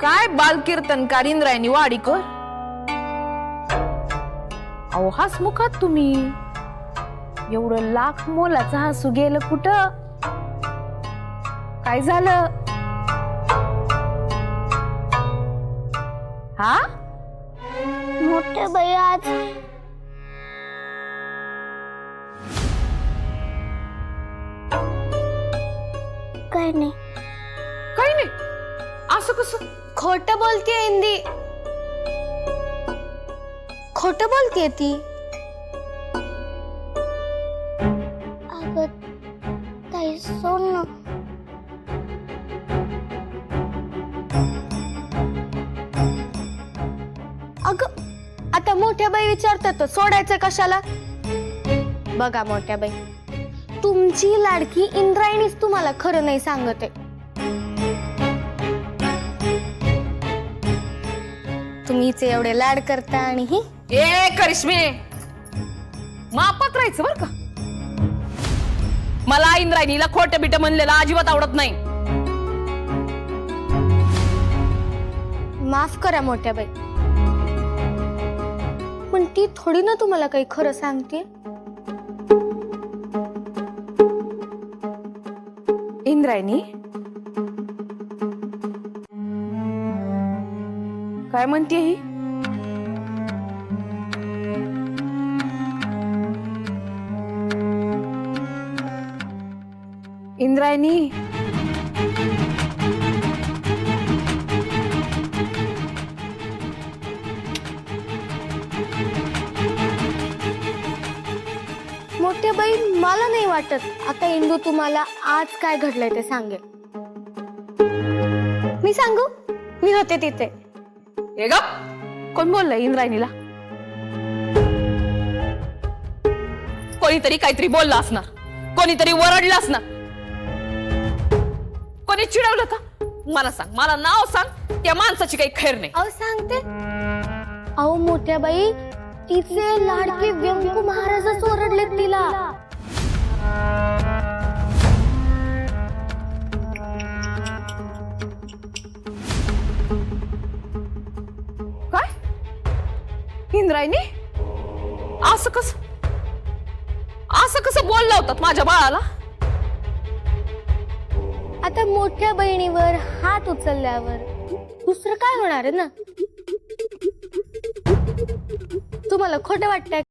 काय बालकीर्तनकार इंद्रायणी वाडीकर अहो हसमुखात तुम्ही. एवढं लाख मोलाचं हसू गेलं कुठं? काय झालं? हा? मोठे बाई आज. काय काही नाही. असं कसं? खोट बोलतीये इंदी खोट बोलतीये ती. अगं ताई सोन ना. अगं आता मोठ्या बाई विचारतात तर सोडायचं कशाला? बघा मोठ्या बाई तुमची लाडकी इंद्रायणीच तुम्हाला खरं नाही सांगत. आहे तुम्हीच एवढे लाड करता आणि ही? ए करिश्मे! मापात राहायचं बर का? मला इंद्रायणीला खोट बिट म्हणलेलं अजिबात आवडत नाही. माफ करा मोठ्या बाई. पण ती थोडी ना तुम्हाला काही खरं सांगते इंद्रायणी काय म्हणते ही? इंद्रायणी? मोठ्या बाई मला नाही वाटत. आता इंदू तुम्हाला आज काय घडलंय ते सांगेल. मी सांगू? मी होते तिथे. हे ग कोण बोललंय इंद्रायणीला कोणीतरी काहीतरी बोललं असणार कोणीतरी वरडलं असणार कोणी चिडवलं का मला सांग मला नाव सांग त्या माणसाची काही खैर नाही अहो सांगते अहो मोठ्या बाई तिचे लाडके व्यंकू महाराजच ओरडले तिला इंद्रायणी असं कस? असं कसं बोलला होतात माझ्या बाळाला? आता मोठ्या बहिणीवर हात उचलल्यावर दुसरं काय होणार आहे ना? तुम्हाला खोटं वाटतंय